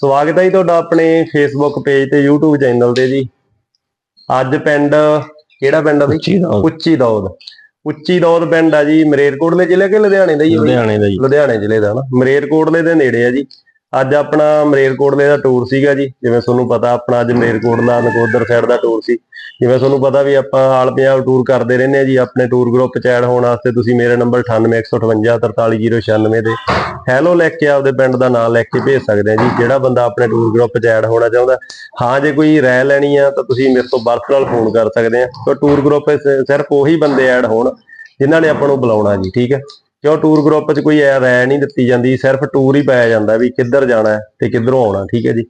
ਸਵਾਗਤ ਹੈ ਜੀ ਤੁਹਾਡਾ ਆਪਣੇ ਫੇਸਬੁੱਕ ਪੇਜ ਤੇ YouTube ਚੈਨਲ ਤੇ ਜੀ। ਅੱਜ ਪਿੰਡ ਕਿਹੜਾ ਪਿੰਡ ਆ ਬਈ? ਉੱਚੀ ਦੌਦ ਉੱਚੀ ਦੌਦ ਪਿੰਡ ਆ ਜੀ ਮਰੇਰਕੋਟਲੇ ਜ਼ਿਲ੍ਹੇ ਕੇ ਲੁਧਿਆਣੇ ਦਾ ਜੀ? ਲੁਧਿਆਣੇ ਦਾ ਜੀ। ਲੁਧਿਆਣੇ ਜ਼ਿਲ੍ਹੇ ਦਾ ਨਾ। ਮਰੇਰਕੋਟਲੇ ਦੇ ਨੇੜੇ ਆ ਜੀ। ਅੱਜ ਆਪਣਾ ਮਰੇਰਕੋਟਲੇ ਦਾ ਟੂਰ ਸੀਗਾ ਜੀ, ਜਿਵੇਂ ਤੁਹਾਨੂੰ ਪਤਾ ਆਪਣਾ ਅੱਜ ਮਰੇਰਕੋਟਲਾ ਨਕੋਦਰ ਸਾਈਡ ਦਾ ਟੂਰ ਸੀ। ਜਿਵੇਂ ਤੁਹਾਨੂੰ ਪਤਾ ਵੀ ਆਪਾਂ ਆਲ ਪੰਜਾਬ ਟੂਰ ਕਰਦੇ ਰਹਿੰਦੇ ਆ ਜੀ, ਆਪਣੇ ਟੂਰ ਗਰੁੱਪ ਚ ਐਡ ਹੋਣ ਵਾਸਤੇ ਤੁਸੀਂ ਮੇਰੇ ਨੰਬਰ 9815543096 ਦੇ ਹੈਲੋ ਲਿਖ ਕੇ ਆਪਦੇ ਪਿੰਡ ਦਾ ਨਾਮ ਲਿਖ ਕੇ ਭੇਜ ਸਕਦੇ ਆ ਜੀ, ਜਿਹੜਾ ਬੰਦਾ ਆਪਣੇ ਟੂਰ ਗਰੁੱਪ ਚ ਐਡ ਹੋਣਾ ਚਾਹੁੰਦਾ। ਹਾਂ, ਜੇ ਕੋਈ ਰਾਏ ਲੈਣੀ ਆ ਤਾਂ ਤੁਸੀਂ ਮੇਰੇ ਤੋਂ ਪਰਸਨਲ ਫੋਨ ਕਰ ਸਕਦੇ ਆ। ਤਾਂ ਟੂਰ ਗਰੁੱਪ ਸਿਰਫ ਉਹੀ ਬੰਦੇ ਐਡ ਹੋਣ, ਜਿਨ੍ਹਾਂ ਨੇ ਆਪਾਂ ਨੂੰ ਬੁਲਾਉਣਾ ਜੀ, ਠੀਕ ਹੈ ਕਿਉਂ ਟੂਰ ਗਰੁੱਪ 'ਚ ਕੋਈ ਐ ਰਾਇ ਨਹੀਂ ਦਿੱਤੀ ਜਾਂਦੀ, ਸਿਰਫ ਟੂਰ ਹੀ ਪਾਇਆ ਜਾਂਦਾ ਵੀ ਕਿੱਧਰ ਜਾਣਾ ਤੇ ਕਿੱਧਰੋਂ ਆਉਣਾ, ਠੀਕ ਹੈ ਜੀ।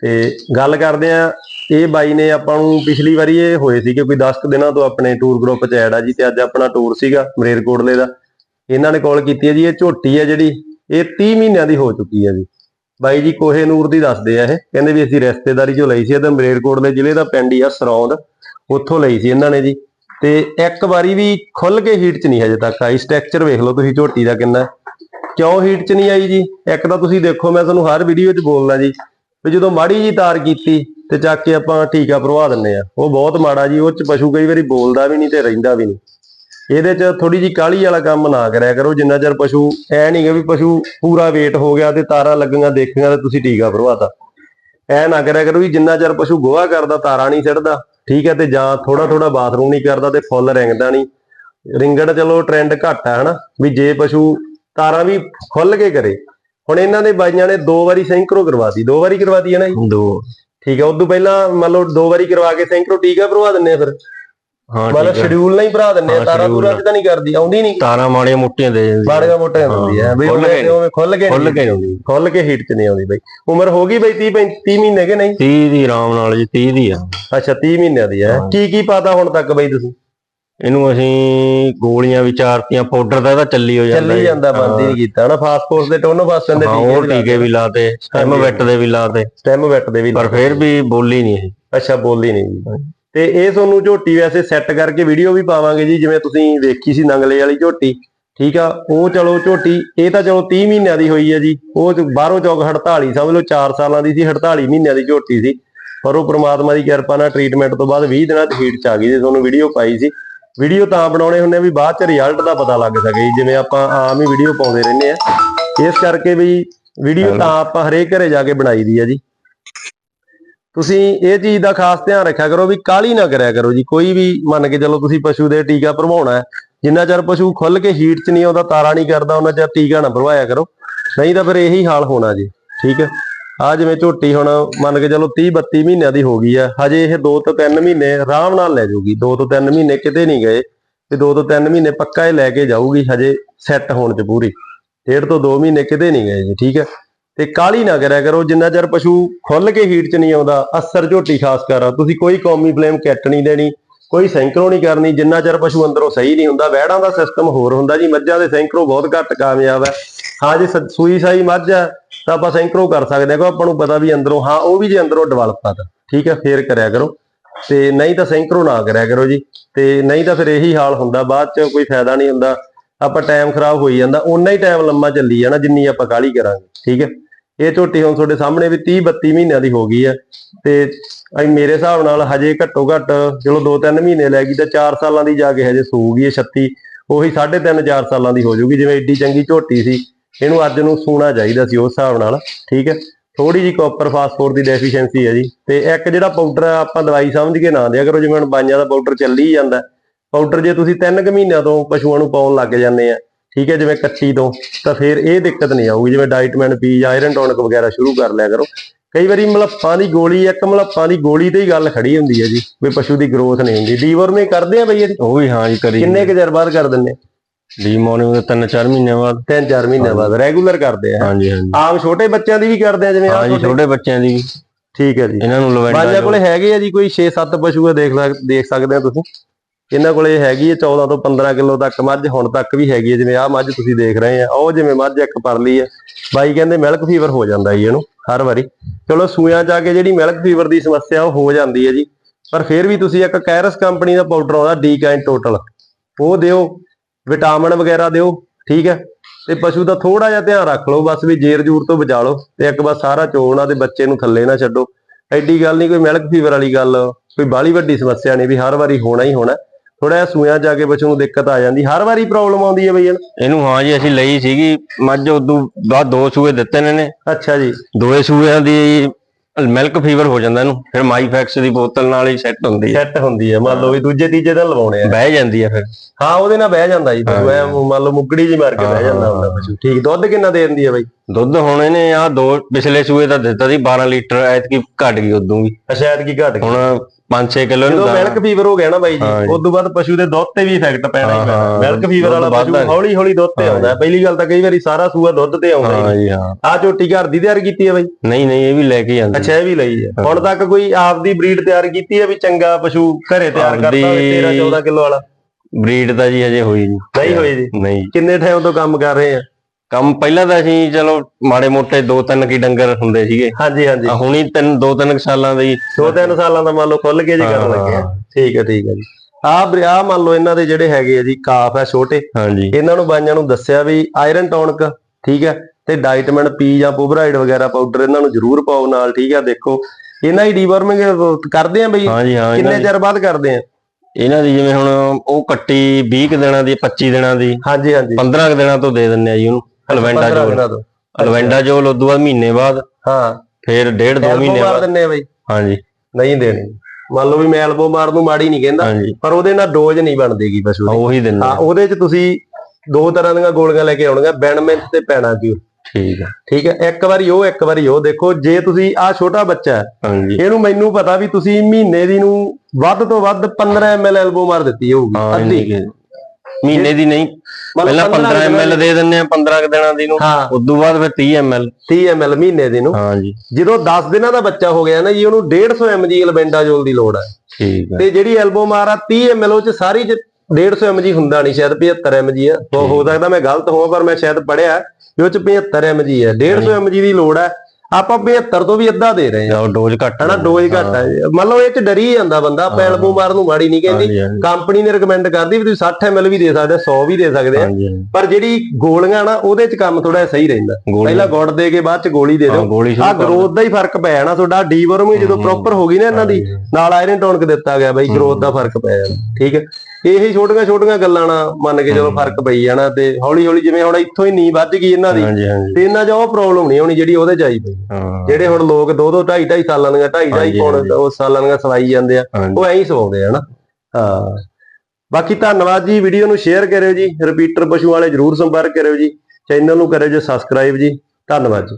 ਤੇ ਗੱਲ ਕਰਦੇ ਆ ਇਹ ਬਾਈ ਨੇ ਆਪਾਂ ਨੂੰ ਪਿਛਲੀ ਵਾਰੀ ਇਹ ਹੋਏ ਸੀ ਕਿ ਕੋਈ 10 ਦਿਨਾਂ ਤੋਂ ਆਪਣੇ ਟੂਰ ਗਰੁੱਪ 'ਚ ਐਡ ਆ ਜੀ, ਤੇ ਅੱਜ ਆਪਣਾ ਟੂਰ ਸੀਗਾ ਮਰੇਰਕੋਟਲੇ ਦਾ। ਇਹਨਾਂ ਨੇ ਕਾਲ ਕੀਤੀ ਹੈ ਜੀ, ਇਹ ਝੋਟੀ ਹੈ ਜਿਹੜੀ, ਇਹ 30 ਮਹੀਨਿਆਂ ਦੀ ਹੋ ਚੁੱਕੀ ਹੈ ਜੀ। ਬਾਈ ਜੀ ਕੋਹੇ ਨੂਰ ਦੀ ਦੱਸਦੇ ਆ ਇਹ, ਕਹਿੰਦੇ ਵੀ ਅਸੀਂ ਰਿਸ਼ਤੇਦਾਰੀ 'ਚੋਂ ਲਈ ਸੀ ਇਹਦਾ ਮਰੇਰਕੋਟਲੇ ਜ਼ਿਲ੍ਹੇ ਦਾ ਪਿੰਡ ਹੀ ਆ, ਸਰੌਂਦ, ਉੱਥੋਂ ਲਈ ਸੀ ਇਹਨਾਂ ਨੇ ਜੀ। ਤੇ ਇੱਕ ਵਾਰੀ ਵੀ ਖੁੱਲ ਕੇ ਹੀਟ 'ਚ ਨਹੀਂ ਹਜੇ ਤੱਕ ਆਈ। ਸਟ੍ਰਕਚਰ ਵੇਖ ਲਓ ਤੁਸੀਂ ਝੋਟੀ ਦਾ ਕਿੰਨਾ। ਕਿਉਂ ਹੀਟ 'ਚ ਨਹੀਂ ਆਈ ਜੀ? ਇੱਕ ਤਾਂ ਤੁਸੀਂ ਦੇਖੋ, ਮੈਂ ਤੁਹਾਨੂੰ ਹਰ ਵੀਡੀਓ 'ਚ ਬੋਲਦਾ ਜੀ ਵੀ ਜਦੋਂ ਮਾੜੀ ਜੀ ਤਾਰ ਕੀਤੀ ਤੇ ਚੱਕ ਕੇ ਆਪਾਂ ਟੀਕਾ ਭਰਵਾ ਦਿੰਨੇ ਆ ਉਹ ਬਹੁਤ ਮਾੜਾ ਜੀ, ਉਹ 'ਚ ਪਸ਼ੂ ਕਈ ਵਾਰੀ ਬੋਲਦਾ ਵੀ ਨਹੀਂ ਤੇ ਰਹਿੰਦਾ ਵੀ ਨਹੀਂ। ਇਹਦੇ 'ਚ ਥੋੜੀ ਜੀ ਕਾਲੀ ਵਾਲਾ ਕੰਮ ਨਾ ਕਰਿਆ ਕਰੋ। ਜਿੰਨਾ ਚਿਰ ਪਸ਼ੂ ਐ ਨਹੀਂ ਗਾ ਵੀ ਪਸ਼ੂ ਪੂਰਾ weight ਹੋ ਗਿਆ ਤੇ ਤਾਰਾਂ ਲੱਗੀਆਂ, ਦੇਖੀਆਂ ਤੇ ਤੁਸੀਂ ਟੀਕਾ ਭਰਵਾਤਾ। ਐ ਨਾ ਕਰਿਆ ਕਰੋ ਵੀ ਜਿੰਨਾ ਚਿਰ ਪਸ਼ੂ ਗੋਹਾ ਕਰਦਾ, ਤਾਰਾਂ ਨਹੀਂ ਸਿੱਟਦਾ। ਠੀਕ ਹੈ ਤੇ ਜਾਂ ਥੋੜਾ ਥੋੜਾ ਬਾਥਰੂਮ ਨਹੀਂ ਕਰਦਾ ਤੇ ਫੁੱਲ ਰਿੰਗਦਾ ਨਹੀਂ। ਰਿੰਗੜ ਚਲੋ ਟ੍ਰੈਂਡ ਘੱਟ ਆ ਹਨਾ? ਵੀ ਜੇ ਪਸ਼ੂ ਤਾਰਾਂ ਵੀ ਖੁੱਲ ਕੇ ਕਰੇ। ਹੁਣ ਇਹਨਾਂ ਦੇ ਬਾਈਆਂ ਨੇ ਦੋ ਵਾਰੀ ਸੈਂਕਰੋ ਕਰਵਾਤੀ। ਦੋ ਵਾਰੀ ਕਰਵਾਤੀ ਹੈ ਨਾ ਜੀ? ਦੋ। ਠੀਕ ਹੈ ਉਦੋਂ ਪਹਿਲਾਂ ਮੰਨ ਲਓ ਦੋ ਵਾਰੀ ਕਰਵਾ ਕੇ ਸੈਂਕਰੋ ਟੀਕਾ ਭਰਵਾ ਦਿੰਨੇ ਆ ਫਿਰ। ਹਾਂ ਮਤਲਬ ਸ਼ਡਿਊਲ ਨਹੀਂ ਭਰਾ ਦਿੰਨੇ ਆ ਤਾਰਾਂ ਪੂਰਾ ਨਹੀਂ ਕਰਦੀ ਆਉਂਦੀ ਨਹੀਂ। ਤਾਰਾਂ ਮਾੜੀਆਂ ਮੋਟੀਆਂ ਦੇ ਦਿੰਦੀ ਆ। ਬਾੜੀਆਂ ਮੋਟੀਆਂ ਹੁੰਦੀ ਹੈ ਵੀ ਖੁੱਲ ਕੇ- ਉਵੇਂ ਖੁੱਲ ਕੇ ਖੁੱਲ ਕੇ ਆਉਂਦੀ? ਖੁੱਲ ਕੇ ਹੀਟ ਚ ਨਹੀਂ ਆਉਂਦੀ ਬਈ। ਉਮਰ ਹੋ ਗਈ ਬਈ 30 30 ਮਹੀਨੇ ਕਿ ਨਹੀਂ? 30 ਦੀ ਆਰਾਮ ਨਾਲ ਜੀ 30 ਦੀ ਆ। ਅੱਛਾ 30 ਮਹੀਨਿਆਂ ਦੀ ਹੈ ਹਾਂ। ਕੀ ਕੀ ਪਾਤਾ ਹੁਣ ਤੱਕ ਬਈ ਤੁਸੀਂ? ਇਹਨੂੰ ਅਸੀਂ ਗੋਲੀਆਂ ਵਿਚਾਰਤੀਆਂ ਪਾਊਡਰ ਦਾ ਤਾਂ ਚੱਲੀ ਹੋ ਜਾਂਦਾ ਚੱਲੀ। ਜਾਂਦਾ ਬੰਦ ਹੀ ਨਹੀਂ ਕੀਤਾ। ਨਾ ਫਾਸਫੋਰਸ ਦੇ ਟੋਨੋ ਫਾਸਟਨ ਦੇ ਹਾਂ ਉਹ ਟੀਕੇ ਵੀ ਲਾਤੇ ਸਟੈਮ ਵੈਟ ਦੇ ਵੀ ਲਾਤੇ। ਸਟੈਮ ਵੈਟ ਦੇ ਵੀ ਪਰ ਫਿਰ ਵੀ ਬੋਲੀ ਨਹੀਂ ਇਹ। ਅੱਛਾ ਬੋਲੀ ਨਹੀਂ। ਜੀ ਤੇ ਇਹ ਤੁਹਾਨੂੰ ਝੋਟੀ ਵੈਸੇ ਸੈੱਟ ਕਰਕੇ ਵੀਡੀਓ ਵੀ ਪਾਵਾਂਗੇ ਜੀ ਜਿਵੇਂ ਤੁਸੀਂ ਵੇਖੀ ਸੀ ਨੰਗਲੇ ਵਾਲੀ ਝੋਟੀ। ਠੀਕ ਆ ਉਹ ਚਲੋ ਝੋਟੀ ਇਹ ਤਾਂ ਚਲੋ 30 ਮਹੀਨਿਆਂ ਦੀ ਹੋਈ ਹੈ ਜੀ। ਉਹ ਬਾਹਰੋਂ ਚੌਕ 48 ਸਮਝ ਲਓ 4 ਸਾਲਾਂ ਦੀ ਸੀ 48 ਮਹੀਨਿਆਂ ਦੀ ਝੋਟੀ ਸੀ। ਪਰ ਉਹ ਪ੍ਰਮਾਤਮਾ ਦੀ ਕਿਰਪਾ ਨਾਲ ਟ੍ਰੀਟਮੈਂਟ ਤੋਂ ਬਾਅਦ 20 ਦਿਨਾਂ 'ਚ ਹੀਟ 'ਚ ਆ ਗਈ ਜੀ ਤੁਹਾਨੂੰ ਵੀਡੀਓ ਪਾਈ ਸੀ। ਵੀਡੀਓ ਤਾਂ ਬਣਾਉਣੇ ਹੁੰਦੇ ਆ ਵੀ ਬਾਅਦ 'ਚ ਰਿਜ਼ਲਟ ਦਾ ਪਤਾ ਲੱਗ ਸਕੇ ਜਿਵੇਂ ਆਪਾਂ ਆਮ ਹੀ ਵੀਡੀਓ ਪਾਉਂਦੇ ਰਹਿੰਦੇ ਆ। ਇਸ ਕਰਕੇ ਵੀ ਵੀਡੀਓ ਤਾਂ ਆਪਾਂ ਹਰੇਕ ਘਰੇ ਜਾ ਕੇ ਬਣਾਈ ਦੀ ਆ ਜੀ। ਤੁਸੀਂ ਇਹ ਚੀਜ਼ ਦਾ ਖਾਸ ਧਿਆਨ ਰੱਖਿਆ ਕਰੋ ਵੀ ਕਾਲੀ ਨਾ ਕਰਿਆ ਕਰੋ ਜੀ। ਕੋਈ ਵੀ ਮੰਨ ਕੇ ਚੱਲੋ ਤੁਸੀਂ ਪਸ਼ੂ ਦੇ ਟੀਕਾ ਭਰਵਾਉਣਾ ਹੈ, ਜਿੰਨਾ ਚਿਰ ਪਸ਼ੂ ਖੁੱਲ ਕੇ ਹੀਟ 'ਚ ਨਹੀਂ ਆਉਂਦਾ, ਤਾਰਾ ਨਹੀਂ ਕਰਦਾ, ਉਹਨਾਂ ਚਿਰ ਟੀਕਾ ਨਾ ਭਰਵਾਇਆ ਕਰੋ। ਨਹੀਂ ਤਾਂ ਫਿਰ ਇਹੀ ਹਾਲ ਹੋਣਾ ਜੀ, ਠੀਕ ਹੈ? ਆ ਜਿਵੇਂ ਝੋਟੀ ਹੁਣ ਮੰਨ ਕੇ ਚਲੋ 30 32 ਮਹੀਨਿਆਂ ਦੀ ਹੋ ਗਈ ਆ ਹਜੇ ਇਹ 2 ਤੋਂ 3 ਮਹੀਨੇ ਆਰਾਮ ਨਾਲ ਲੈ ਜਾਊਗੀ। 2 ਤੋਂ 3 ਮਹੀਨੇ ਕਿਤੇ ਨਹੀਂ ਗਏ ਤੇ 2 ਤੋਂ 3 ਮਹੀਨੇ ਪੱਕਾ ਇਹ ਲੈ ਕੇ ਜਾਊਗੀ, ਹਜੇ ਸੈੱਟ ਹੋਣ 'ਚ ਪੂਰੀ। ਡੇਢ ਤੋਂ 2 ਮਹੀਨੇ ਕਿਤੇ ਨਹੀਂ ਗਏ ਜੀ, ਠੀਕ ਹੈ? ਤੇ ਕਾਲੀ ਨਾ ਕਰਿਆ ਕਰੋ, ਜਿੰਨਾ ਚਿਰ ਪਸ਼ੂ ਖੁੱਲ ਕੇ ਹੀਟ 'ਚ ਨਹੀਂ ਆਉਂਦਾ, ਅਸਰ ਝੋਟੀ ਖਾਸ ਕਰ ਤੁਸੀਂ ਕੋਈ ਕੌਮੀ ਫਲੇਮ ਕਿੱਟ ਨਹੀਂ ਦੇਣੀ, ਕੋਈ ਸੈਂਕਰੋ ਨਹੀਂ ਕਰਨੀ, ਜਿੰਨਾ ਚਿਰ ਪਸ਼ੂ ਅੰਦਰੋਂ ਸਹੀ ਨਹੀਂ ਹੁੰਦਾ, ਵਹਿੜਾਂ ਦਾ ਸਿਸਟਮ ਹੋਰ ਹੁੰਦਾ ਜੀ, ਮੱਝਾਂ ਦੇ ਸੈਂਕਰੋ ਬਹੁਤ ਘੱਟ ਕਾਮਯਾਬ ਹੈ ਹਾਂ ਜੇ, ਸ- ਸੂਈ ਸਾਈ ਮੱਝ ਹੈ ਤਾਂ ਆਪਾਂ ਸੈਂਕਰੋ ਕਰ ਸਕਦੇ ਹਾਂ ਕਿਉਂਕਿ ਆਪਾਂ ਨੂੰ ਪਤਾ ਵੀ ਅੰਦਰੋਂ, ਹਾਂ, ਉਹ ਵੀ ਜੇ ਅੰਦਰੋਂ ਡਿਵੈਲਪ ਆ ਤਾਂ। ਠੀਕ ਹੈ ਫੇਰ ਕਰਿਆ ਕਰੋ। ਤੇ ਨਹੀਂ ਤਾਂ ਸੈਂਕਰੋ ਨਾ ਕਰਿਆ ਕਰੋ ਜੀ। ਤੇ ਨਹੀਂ ਤਾਂ ਫਿਰ ਇਹੀ ਹਾਲ ਹੁੰਦਾ, ਬਾਅਦ 'ਚ ਕੋਈ ਫਾਇਦਾ ਨਹੀਂ ਹੁੰਦਾ, ਆਪਾਂ ਟਾਈਮ ਖਰਾਬ ਹੋਈ ਜਾਂਦਾ, ਓਨਾ ਹੀ ਟਾਈਮ ਲੰਮਾ ਚੱਲੀ ਜਾਣਾ, ਜਿੰਨੀ ਆਪਾਂ ਕਾਹਲੀ ਕਰਾਂਗੇ। ਠੀਕ ਹੈ ਇਹ ਝੋਟੀ ਹੁਣ ਤੁਹਾਡੇ ਸਾਹਮਣੇ ਵੀ 30 32 ਮਹੀਨਿਆਂ ਦੀ ਹੋ ਗਈ ਹੈ ਤੇ ਅਈ ਮੇਰੇ ਹਿਸਾਬ ਨਾਲ ਹਜੇ ਘੱਟੋ ਘੱਟ ਚਲੋ 2-3 ਮਹੀਨੇ ਲੈ ਗਈ ਤਾਂ 4 ਸਾਲਾਂ ਦੀ ਜਾ ਕੇ ਹਜੇ ਸੂਗੀ ਇਹ 36 ਉਹੀ 3.5 4 ਸਾਲਾਂ ਦੀ ਹੋ ਜਾਊਗੀ, ਜਿਵੇਂ ਏਡੀ ਚੰਗੀ ਝੋਟੀ ਸੀ, ਇਹਨੂੰ ਅੱਜ ਨੂੰ ਸੂਣਾ ਚਾਹੀਦਾ ਸੀ ਉਸ ਹਿਸਾਬ ਨਾਲ, ਠੀਕ ਹੈ। ਥੋੜੀ ਜੀ ਕਾਪਰ ਫਾਸਫੋਰ ਦੀ ਡੈਫੀਸ਼ੀਐਂਸੀ ਹੈ ਜੀ, ਤੇ ਇੱਕ ਜਿਹੜਾ ਪਾਊਡਰ ਆਪਾਂ ਦਵਾਈ ਸਮਝ ਕੇ ਨਾ ਦਿਆ ਕਰੋ, ਜਿਵੇਂ ਹੁਣ ਬਾਈਆਂ ਦਾ ਪਾਊਡਰ ਚੱਲੀ ਜਾਂਦਾ ਪਾਊਡਰ ਜੇ ਤੁਸੀਂ 3 ਕੁ ਮਹੀਨਿਆਂ ਤੋਂ ਪਸ਼ੂਆਂ ਨੂੰ ਪਾਉਣ ਲੱਗ ਜਾਂਦੇ ਆ ਠੀਕ ਹੈ ਜਿਵੇਂ ਕੱਟੀ ਤੋਂ ਤਾਂ ਫਿਰ ਇਹ ਦਿੱਕਤ ਨਹੀਂ ਆਊਗੀ ਜਿਵੇਂ ਡਾਈਟਮੈਨ ਪੀ ਜਾਂ ਆਇਰਨ ਟੌਨਿਕ ਵਗੈਰਾ ਸ਼ੁਰੂ ਕਰ ਲਿਆ ਕਰੋ। ਕਈ ਵਾਰੀ ਮਲੱਪਾਂ ਦੀ ਗੋਲੀ ਇੱਕ ਮਲੱਪਾਂ ਦੀ ਗੋਲੀ ਤੇ ਹੀ ਗੱਲ ਖੜੀ ਹੁੰਦੀ ਹੈ ਜੀ ਵੀ ਪਸ਼ੂ ਦੀ ਗਰੋਥ ਨਹੀਂ ਹੁੰਦੀ। ਡੀਵਰਮਿੰਗ ਕਰਦੇ ਆ ਬਈ ਉਹ ਵੀ ਹਾਂ ਜੀ ਕਰੀ ਕਿੰਨੇ ਕੁ ਚਿਰ ਬਾਅਦ ਕਰ ਦਿੰਦੇ ਡੀ ਮਾਰਨਿੰਗ ਦੇ ਤਿੰਨ ਚਾਰ ਮਹੀਨਿਆਂ ਬਾਅਦ। ਤਿੰਨ ਚਾਰ ਮਹੀਨਿਆਂ ਬਾਅਦ ਰੈਗੂਲਰ ਕਰਦੇ ਆ। ਹਾਂਜੀ ਹਾਂਜੀ। ਆਮ ਛੋਟੇ ਬੱਚਿਆਂ ਦੀ ਵੀ ਕਰਦੇ ਆ ਜਿਵੇਂ ਹਾਂ ਆਹ ਜੀ ਤੁਹਾਡੇ ਛੋਟੇ ਬੱਚਿਆਂ ਦੀ ਵੀ। ਠੀਕ ਹੈ ਜੀ। ਇਹਨਾਂ ਨੂੰ ਬਾਈਆਂ ਲਵੈਂਡਾ ਕੋਲੇ ਹੈਗੇ ਆ ਜੀ ਕੋਈ 6-7 ਪਸ਼ੂ ਆ ਦੇਖ ਦੇਖ ਸਕਦੇ ਆ ਤੁਸੀਂ? ਇਹਨਾਂ ਕੋਲੇ ਹੈਗੀ ਹੈ 14 ਤੋਂ 15 ਕਿਲੋ ਤੱਕ ਮੱਝ, ਹੁਣ ਤੱਕ ਵੀ ਹੈਗੀ ਹੈ, ਜਿਵੇਂ ਆਹ ਮੱਝ ਤੁਸੀਂ ਦੇਖ ਰਹੇ ਆ, ਉਹ ਜਿਵੇਂ ਮੱਝ ਇੱਕ ਪਰਲੀ ਹੈ। ਬਾਈ ਕਹਿੰਦੇ ਮਿਲਕ ਫੀਵਰ ਹੋ ਜਾਂਦਾ ਜੀ ਇਹਨੂੰ, ਹਰ ਵਾਰੀ। ਚਲੋ ਸੂਆਂ ਜਾ ਕੇ ਜਿਹੜੀ ਮਿਲਕ ਫੀਵਰ ਦੀ ਸਮੱਸਿਆ ਉਹ ਹੋ ਜਾਂਦੀ ਹੈ ਜੀ। ਪਰ ਫਿਰ ਵੀ ਤੁਸੀਂ ਇੱਕ ਕੈਰਸ ਕੰਪਨੀ ਦਾ ਪਾਊਡਰ ਆਉਂਦਾ ਡੀ ਕਾਇਨ ਟੋਟਲ ਉਹ ਦਿਓ ਵਿਟਾਮਿਨ ਵਗੈਰਾ ਦਿਓ, ਠੀਕ ਹੈ। ਤੇ ਪਸ਼ੂ ਦਾ ਥੋੜਾ ਜਿਹਾ ਧਿਆਨ ਰੱਖ ਲਓ, ਬਸ ਵੀ ਜੇਰ ਜੂਰ ਤੋਂ ਬਚਾ ਲਓ। ਤੇ ਇੱਕ ਵਾਰ ਸਾਰਾ ਚੋਣਾ ਤੇ ਬੱਚੇ ਨੂੰ ਥੱਲੇ ਨਾ ਛੱਡੋ। ਐਡੀ ਗੱਲ ਨਹੀਂ, ਕੋਈ ਮਿਲਕ ਫੀਵਰ ਵਾਲੀ ਗੱਲ, ਕੋਈ ਬਾਲੀ ਵੱਡੀ ਸਮੱਸਿਆ ਨਹੀਂ, ਵੀ ਹਰ ਵਾਰੀ ਹੋਣਾ ਹੀ ਹੋਣਾ। ਥੋੜਾ ਜਿਹਾ ਸੂਆਂ ਜਾ ਕੇ ਪਸ਼ੂ ਨੂੰ ਦਿੱਕਤ ਆ ਜਾਂਦੀ ਹਰ ਵਾਰੀ ਪ੍ਰੋਬਲਮ ਆਉਂਦੀ ਹੈ ਬਈ ਇਹਨੂੰ ਇਹਨੂੰ ਹਾਂ ਜੀ ਅਸੀਂ ਲਈ ਸੀਗੀ ਮੱਝ ਉਦੋਂ ਬਾਅਦ ਦੋ ਸੂਏ ਦਿੱਤੇ ਨੇ ਨੇ ਅੱਛਾ ਜੀ। ਦੋਏ ਸੂਇਆਂ ਦੀ ਮਿਲਕ ਫੀਵਰ ਹੋ ਜਾਂਦਾ ਇਹਨੂੰ ਫਿਰ ਮਾਈਫੈਕਸ ਦੀ ਬੋਤਲ ਨਾਲ ਹੀ ਸੈੱਟ ਹੁੰਦੀ ਹੈ। ਸੈੱਟ ਹੁੰਦੀ ਹੈ ਮੰਨ ਲਓ ਵੀ ਦੂਜੇ ਤੀਜੇ ਦਿਨ ਲਵਾਉਣੇ ਆ। ਬਹਿ ਜਾਂਦੀ ਹੈ ਫਿਰ। ਹਾਂ ਉਹਦੇ ਨਾਲ ਬਹਿ ਜਾਂਦਾ ਜੀ ਪਸ਼ੂ ਐ ਮੰਨ ਲਓ ਮੁੱਗੜੀ ਜੀ ਮਾਰ ਕੇ ਬਹਿ ਜਾਂਦਾ ਹੁੰਦਾ ਪਸ਼ੂ ਠੀਕ ਦੁੱਧ ਕਿੰਨਾ ਦੇ ਦਿੰਦੀ ਹੈ ਬਈ? ਦੁੱਧ ਹੁਣ ਇਹਨੇ ਆ ਦੋ ਪਿਛਲੇ ਸੂਏ ਦਾ ਦਿੱਤਾ ਸੀ 12 ਲੀਟਰ ਐਤਕੀ ਘਟ ਗਈ ਉਦੋਂ ਵੀ। ਸ਼ਾਇਦ ਕੀ ਘਟ ਗਈ। ਹੁਣ 5-6 ਕਿਲੋ ਜਦੋਂ ਇਹਨੂੰ ਮਿਲਕ ਫੀਵਰ ਹੋ ਗਿਆ ਨਾ ਬਾਈ ਜੀ। ਉਸ ਤੋਂ ਬਾਅਦ ਪਸ਼ੂ ਦੇ ਦੁੱਧ ਤੇ ਵੀ ਇਫੈਕਟ ਪੈਣਾ ਹੀ ਪੈਣਾ। ਮਿਲਕ ਫੀਵਰ ਵਾਲਾ ਪਸ਼ੂ ਹੌਲੀ ਹੌਲੀ ਦੁੱਧ ਤੇ ਆਉਂਦਾ। ਪਹਿਲੀ ਗੱਲ ਤਾਂ ਕਈ ਵਾਰੀ ਸਾਰਾ ਸੂਆ ਦੁੱਧ ਤੇ ਆਉਂਦਾ ਹਾਂ ਹੀ ਜੀ ਹਾਂ। ਆ ਝੋਟੀ ਘਰ ਦੀ ਤਿਆਰ ਕੀਤੀ ਹੈ ਬਾਈ? ਨਹੀਂ ਨਹੀਂ ਇਹ ਵੀ ਲੈ ਕੇ ਜਾਂਦੇ ਅੱਛਾ ਇਹ ਵੀ ਲਈ ਹੈ। ਹੁਣ ਤੱਕ ਕੋਈ ਆਪਦੀ ਬਰੀਡ ਤਿਆਰ ਕੀਤੀ ਹੈ ਵੀ ਚੰਗਾ ਪਸ਼ੂ ਘਰੇ ਤਿਆਰ ਕਰਤਾ ਹੋਵੇ ਆਪਦੀ- 13 14 ਕਿਲੋ ਵਾਲਾ? ਬਰੀਡ ਤਾਂ ਜੀ ਹਜੇ ਹੋਈ ਨਹੀਂ ਨਹੀਂ ਹੋਈ ਜੀ। ਨਹੀਂ। ਕਿੰਨੇ ਟਾਈਮ ਤੋਂ ਕੰਮ ਕਰ ਰਹੇ ਆ? ਕੰਮ ਪਹਿਲਾਂ ਤਾਂ ਅਸੀਂ ਚਲੋ ਮਾੜੇ ਮੋਟੇ ਦੋ ਤਿੰਨ ਕੀ ਡੰਗਰ ਹੁੰਦੇ ਸੀਗੇ। ਹਾਂਜੀ ਹਾਂਜੀ। ਆ ਹੁਣੀ ਤਿੰਨ ਦੋ ਤਿੰਨ ਕੁ ਸਾਲਾਂ ਦੇ ਹੀ ਦੋ ਤਿੰਨ ਸਾਲਾਂ ਦਾ ਮੰਨ ਲਓ ਖੁੱਲ ਕੇ ਜੇ ਕਰਨ ਲੱਗੇ ਆ। ਠੀਕ ਹੈ ਠੀਕ ਹੈ ਜੀ। ਆ ਆ ਮੰਨ ਲਓ ਇਹਨਾਂ ਦੇ ਜਿਹੜੇ ਹੈਗੇ ਆ ਜੀ ਕਾਫ ਹੈ ਛੋਟੇ। ਹਾਂਜੀ। ਇਹਨਾਂ ਨੂੰ ਬਾਈਆਂ ਨੂੰ ਦੱਸਿਆ ਵੀ ਆਇਰਨ ਟੌਨਕ ਠੀਕ ਹੈ ਤੇ ਡਾਈਟਮੈਂਟ ਪੀ ਜਾਂ ਪੁਬਰਾਈਡ ਵਗੈਰਾ ਪਾਊਡਰ ਇਹਨਾਂ ਨੂੰ ਜ਼ਰੂਰ ਪਾਓ ਨਾਲ ਠੀਕ ਹੈ ਦੇਖੋ। ਇਹਨਾਂ ਦੀ ਡੀਵਰਮਿੰਗ ਕਰਦੇ ਆ ਬਈ? ਹਾਂਜੀ ਹਾਂ ਇਹਨਾਂ ਕਿੰਨੇ ਚਿਰ ਬਾਅਦ ਕਰਦੇ ਆ? ਇਹਨਾਂ ਦੀ ਜਿਵੇਂ ਹੁਣ ਉਹ ਕੱਟੀ 20 ਕੁ ਦਿਨਾਂ ਦੀ 25 ਦਿਨਾਂ ਦੀ। ਹਾਂਜੀ ਹਾਂਜੀ। 15 ਕੁ ਦਿਨਾਂ ਤੋਂ ਦੇ ਦਿੰਨੇ ਆ ਜੀ ਉਹਨੂੰ। 15 ਜੋਲ। ਦਿਨਾਂ ਤੋਂ। ਅਲਵੈਂਡਾ ਜੋਲ ਉਦੋਂ ਬਾਅਦ ਮਹੀਨੇ ਬਾਅਦ ਹਾਂ। ਫਿਰ ਡੇਢ ਦੋ ਐਲਬੋ ਮਹੀਨੇ ਮਾਰ ਬਾਅਦ। ਦਿੰਨੇ ਆ ਬਈ। ਹਾਂਜੀ। ਨਹੀਂ ਦੇਣੀ। ਮੰਨ ਲਓ ਵੀ ਮੈਂ ਐਲਬੋ ਮਾਰ ਨੂੰ ਮਾੜੀ ਨਹੀਂ ਕਹਿੰਦਾ ਹਾਂਜੀ। ਪਰ ਉਹਦੇ ਨਾਲ ਡੋਜ਼ ਨਹੀਂ ਬਣਦੀਗੀ ਪਸ਼ੂ ਹਾਂ, ਦੀ ਉਹੀ ਦਿੰਨੇ ਹਾਂ। ਉਹਦੇ 'ਚ ਤੁਸੀਂ ਦੋ ਤਰ੍ਹਾਂ ਦੀਆਂ ਗੋਲੀਆਂ ਲੈ ਕੇ ਆਉਣੀਆਂ ਬੈਨਮਿੰਟ ਤੇ ਪੈਣਾ ਕਿਉ? ਠੀਕ ਆ। ਠੀਕ ਹੈ ਇੱਕ ਵਾਰੀ ਉਹ ਇੱਕ ਵਾਰੀ ਉਹ। ਦੇਖੋ ਜੇ ਤੁਸੀਂ ਆ ਛੋਟਾ ਬੱਚਾ ਹੈ ਹਾਂਜੀ। ਇਹਨੂੰ ਮੈਨੂੰ ਪਤਾ ਵੀ ਤੁਸੀਂ ਮਹੀਨੇ ਦੀ ਨੂੰ ਵੱਧ ਤੋਂ ਵੱਧ 15 ml ਐਲਬੋ ਮਾਰ ਦਿੱਤੀ ਹੋਊਗੀ ਹਾਂ ਅੱਧੀ। ਕੁ। ਮਹੀਨੇ ਦੀ ਨਹੀਂ। ਪਹਿਲਾਂ 15 ਦਿਨਾਂ ml ਦੇ ਦਿੰਨੇ ਆ 15 ਕੁ ਦਿਨਾਂ ਦੀ ਨੂੰ। ਹਾਂ। ਉਦੋਂ ਬਾਅਦ ਫਿਰ 30 ml 30 ml ਮਹੀਨੇ ਦੀ ਨੂੰ। ਹਾਂਜੀ ਜਦੋਂ 10 ਦਿਨਾਂ ਦਾ ਬੱਚਾ ਹੋ ਗਿਆ ਨਾ ਜੀ ਉਹਨੂੰ 150 mg ਐਲਬੈਂਡਾਜੋਲ ਦੀ ਲੋੜ ਹੈ ਠੀਕ ਆ। ਤੇ ਜਿਹੜੀ ਐਲਬੋ ਮਾਰ ਆ 30 ml ਉਹ ਚ ਸਾਰੀ ਚ 150 mg ਹੁੰਦਾ ਨਹੀਂ ਸ਼ਾਇਦ 75 mg ਆ। ਹੋ ਹੋ ਸਕਦਾ ਮੈਂ ਗਲਤ ਹੋਵਾਂ ਪਰ ਮੈਂ ਸ਼ਾਇਦ ਪੜਿਆ ਵੀ ਉਹ ਚ 75 mg ਹੈ 150 mg ਦੀ ਲੋੜ ਹੈ ਆਪਾਂ 75 ਤੋਂ ਵੀ ਅੱਧਾ ਦੇ ਰਹੇ ਹਾਂ। ਡੋਜ਼ ਘੱਟ ਹਨਾ ਡੋਜ਼ ਘੱਟ ਹੈ। ਮਤਲਬ ਇਹ ਚ ਡਰੀ ਜਾਂਦਾ ਬੰਦਾ ਆਪਾਂ ਐਲਬੋ ਮਾਰ ਨੂੰ ਮਾੜੀ ਨਹੀਂ ਕਹਿੰਦੀ। ਕੰਪਨੀ ਨੇ ਰეკਮੈਂਡ ਕਰਦੀ ਵੀ ਤੁਸੀਂ 60 ml ਵੀ ਦੇ ਸਕਦੇ ਹੋ 100 ਵੀ ਦੇ ਸਕਦੇ ਆ। ਪਰ ਜਿਹੜੀ ਗੋਲੀਆਂ ਨਾ ਉਹਦੇ ਚ ਕੰਮ ਥੋੜਾ ਸਹੀ ਰਹਿੰਦਾ। ਪਹਿਲਾਂ ਗੁੜ ਦੇ ਕੇ ਬਾਅਦ ਚ ਗੋਲੀ ਦੇ ਦਿਓ। ਆ ਗਰੋਥ ਦਾ ਹੀ ਫ਼ਰਕ ਪੈ ਜਾਣਾ ਤੁਹਾਡਾ। ਡੀਵਰਮ ਜਦੋਂ ਪ੍ਰੋਪਰ ਹੋ ਗਈ ਨਾ ਇਹਨਾਂ ਦੀ ਨਾਲ ਆਇਰਨ ਟੌਨਕ ਦਿੱਤਾ ਗਿਆ ਬਾਈ ਗਰੋਥ ਦਾ ਫ਼ਰਕ ਪੈ ਜਾਣਾ। ਠੀਕ ਹੈ। ਇਹੀ ਛੋਟੀਆਂ ਛੋਟੀਆਂ ਗੱਲਾਂ ਨਾਲ ਮੰਨ ਕੇ ਚਲੋ ਫ਼ਰਕ ਪਈ ਜਾਣਾ ਤੇ ਹੌਲੀ ਹੌਲੀ ਜਿਵੇਂ ਹੁਣ ਇੱਥੋਂ ਹੀ ਨੀ ਵੱਧ ਗਈ ਇਹਨਾਂ ਦੀ ਹਾਂਜੀ ਹਾਂਜੀ। ਤੇ ਇਹਨਾਂ 'ਚ ਉਹ ਪ੍ਰੋਬਲਮ ਨਹੀਂ ਆਉਣੀ ਜਿਹੜੀ ਉਹਦੇ 'ਚ ਆਈ ਪਈ। ਹਾਂ। ਜਿਹੜੇ ਹੁਣ ਲੋਕ ਦੋ ਦੋ ਢਾਈ ਢਾਈ ਸਾਲਾਂ ਦੀਆਂ ਢਾਈ ਢਾਈ ਪੌਣ। ਉਹ ਸਾਲਾਂ ਦੀਆਂ ਸਵਾਈ ਜਾਂਦੇ ਆ ਉਹ ਐਂ ਹੀ ਸਵਾਉਂਦੇ ਆ ਹਾਂ। ਬਾਕੀ ਧੰਨਵਾਦ ਜੀ ਵੀਡੀਓ ਨੂੰ ਸ਼ੇਅਰ ਕਰਿਓ ਜੀ ਰਿਪੀਟਰ ਪਸ਼ੂ ਵਾਲੇ ਜਰੂਰ ਸੰਪਰਕ ਕਰਿਓ ਜੀ ਚੈਨਲ ਨੂੰ ਕਰਿਓ ਜੀ ਸਬਸਕ੍ਰਾਈਬ ਜੀ। ਧੰਨਵਾਦ ਜੀ।